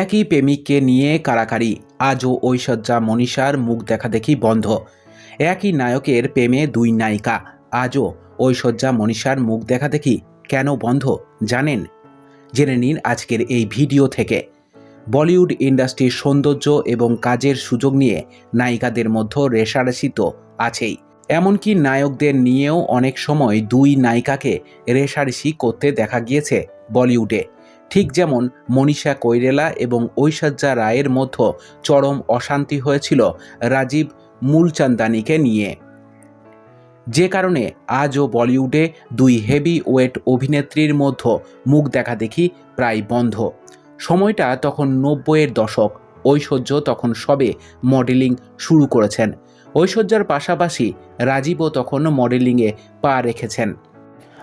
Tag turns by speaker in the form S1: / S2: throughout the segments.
S1: একই প্রেমিককে নিয়ে কারাকারি। আজও ঐশ্বর্যা, মনীষার মুখ দেখাদেখি বন্ধ। একই নায়কের প্রেমে দুই নায়িকা। আজও ঐশ্বর্যা, মনীষার মুখ দেখাদেখি কেন বন্ধ, জানেন? জেনে নিন আজকের এই ভিডিও থেকে। বলিউড ইন্ডাস্ট্রির সৌন্দর্য এবং কাজের সুযোগ নিয়ে নায়িকাদের মধ্যে রেশারেশি তো আছেই। এমনকি নায়কদের নিয়েও অনেক সময় দুই নায়িকাকে রেশারেশি করতে দেখা গিয়েছে বলিউডে। ঠিক যেমন মনীষা কৈরেলা এবং ঐশ্বর্যা রায়ের মধ্যে চরম অশান্তি হয়েছিল রাজীব মূলচান্দানিকে নিয়ে। যে কারণে আজও বলিউডে দুই হেভি ওয়েট অভিনেত্রীর মধ্যে মুখ দেখা দেখি প্রায় বন্ধ। সময়টা তখন নব্বইয়ের দশক, ঐশ্বর্য তখন সবে মডেলিং শুরু করেছেন। ঐশ্বর্যার পাশাপাশি রাজীবও তখন মডেলিংয়ে পা রেখেছেন।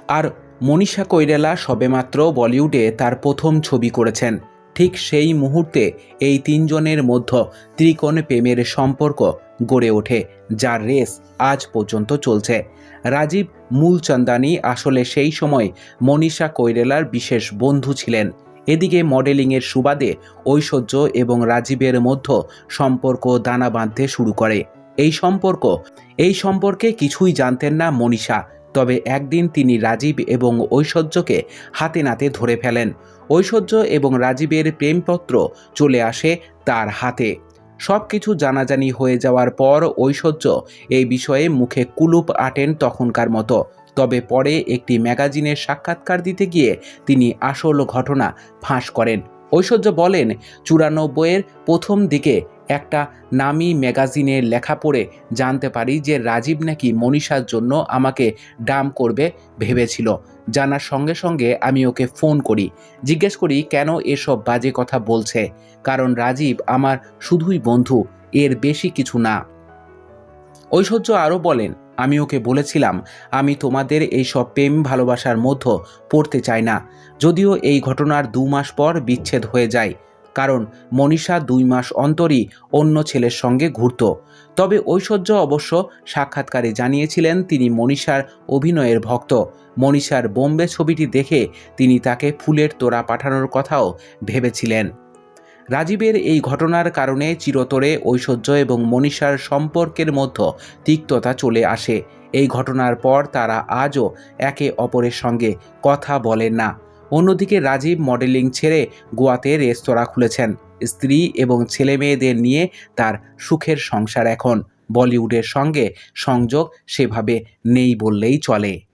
S1: আর মনীষা কৈরালা সবেমাত্র বলিউডে তার প্রথম ছবি করেছেন। ঠিক সেই মুহূর্তে এই তিনজনের মধ্যে ত্রিকোণ প্রেমের সম্পর্ক গড়ে ওঠে, যার রেস আজ পর্যন্ত চলছে। রাজীব মূলচন্দানি আসলে সেই সময় মনীষা কৈরালার বিশেষ বন্ধু ছিলেন। এদিকে মডেলিংয়ের সুবাদে ঐশ্বর্য এবং রাজীবের মধ্য সম্পর্ক দানা বাঁধতে শুরু করে। এই সম্পর্ক, এই সম্পর্কে কিছুই জানতেন না মনীষা। তবে একদিন তিনি রাজীব এবং ঐশ্বর্যকে হাতে নাতে ধরে ফেলেন। ঐশ্বর্য এবং রাজীবের প্রেমপত্র চলে আসে তার হাতে। সব কিছু জানাজানি হয়ে যাওয়ার পর ঐশ্বর্য এই বিষয়ে মুখে কুলুপ আটেন তখনকার মতো। তবে পরে একটি ম্যাগাজিনের সাক্ষাৎকার দিতে গিয়ে তিনি আসল ঘটনা ফাঁস করেন। ঐশ্বর্য বলেন, চুরানব্বইয়ের প্রথম দিকে একটা নামি ম্যাগাজিনে লেখা পড়ে জানতে পারি যে রাজীব নাকি মনীষার জন্য আমাকে ডাম করবে ভেবেছিল। জানার সঙ্গে সঙ্গে আমি ওকে ফোন করি। জিজ্ঞেস করি, কেন এসব বাজে কথা বলছে? কারণ রাজীব আমার শুধুই বন্ধু, এর বেশি কিছু না। ঐশ্বর্য আরও বলেন, আমি ওকে বলেছিলাম, আমি তোমাদের এই সব প্রেম ভালোবাসার মধ্যে পড়তে চাই না। যদিও এই ঘটনার দু মাস পর বিচ্ছেদ হয়ে যায় কারণ মনীষা দুই মাস অন্তরই অন্য ছেলের সঙ্গে ঘুরত। তবে ঐশ্বর্য অবশ্য সাক্ষাৎকারে জানিয়েছিলেন তিনি মনীষার অভিনয়ের ভক্ত। মনীষার বোম্বে ছবিটি দেখে তিনি তাকে ফুলের তোড়া পাঠানোর কথাও ভেবেছিলেন। রাজীবের এই ঘটনার কারণে চিরতরে ঐশ্বর্য এবং মনীষার সম্পর্কের মধ্যে তিক্ততা চলে আসে। এই ঘটনার পর তারা আজও একে অপরের সঙ্গে কথা বলেন না। অন্যদিকে রাজীব মডেলিং ছেড়ে গোয়াতে রেস্তোরাঁ খুলেছেন। স্ত্রী এবং ছেলে মেয়েদের নিয়ে তার সুখের সংসার এখন। বলিউডের সঙ্গে সংযোগ সেভাবে নেই বললেই চলে।